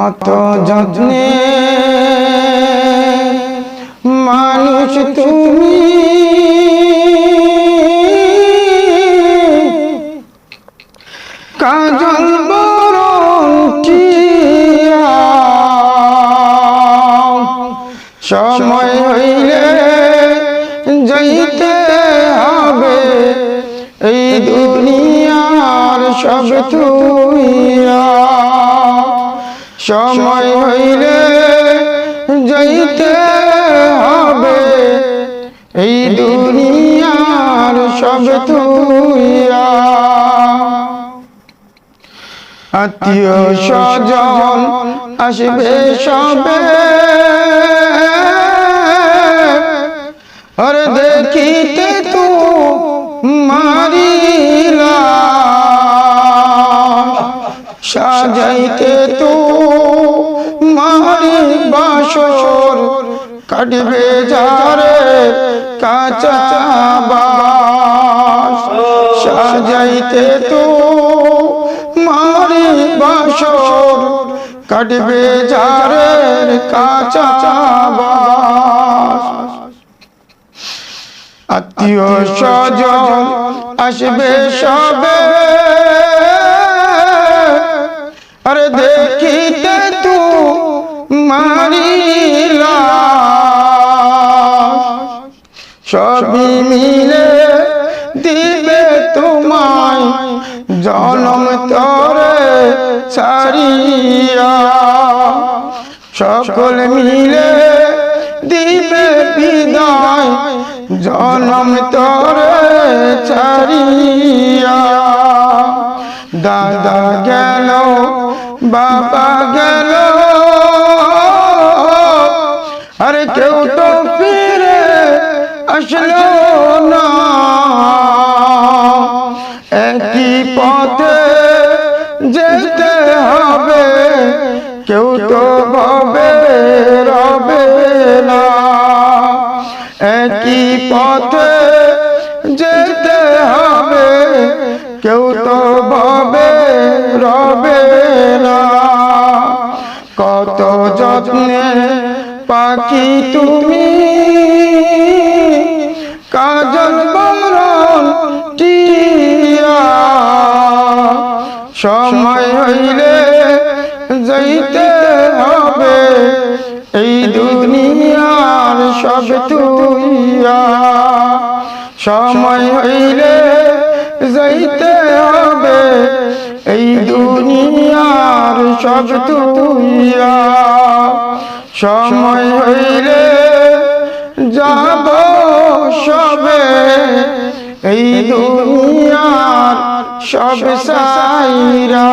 কত যত্নে মানুষ তুমি। কাজল সময় হইলে যাইতে হবে। এই দুনিয়ার সব তুইয়া সময় হইলে যাইতে হবে। এই দুনিয়ার সব তুইয়া আত্মীয় স্বজন আসবে সবে। আর দেখিতে তো মারিলা সাজাইতে তো বাসর কাটবে যারে কাঁচা সাজাইতে তো মারি বাসর কাটবে যারের কাঁচা আত্মীয় স্বজন আসবে সবে সবই মিলে দিবে তোমায় জনম তরে ছাড়িয়া। সকল মিলে দিবে বিদায়, জনম তরে ছাড়িয়া। দাদা গেল, বাবা গেল, আরে কেউ আসলো না। একই পথে যেতে হবে, কেউ তো ভবে রবে না। একই পথে যেতে হবে, কেউ তো ভবে রবে না। কত যত্নে পাখি তুমি সময় হইলে যাইতে হবে। এই দুনিয়ার সব তুইয়া। সময় হইলে যাইতে হবে। এই দুনিয়ার সব তুইয়া। সময় হইলে যাব সবে। এই দুনিয়ার সব সাইরা।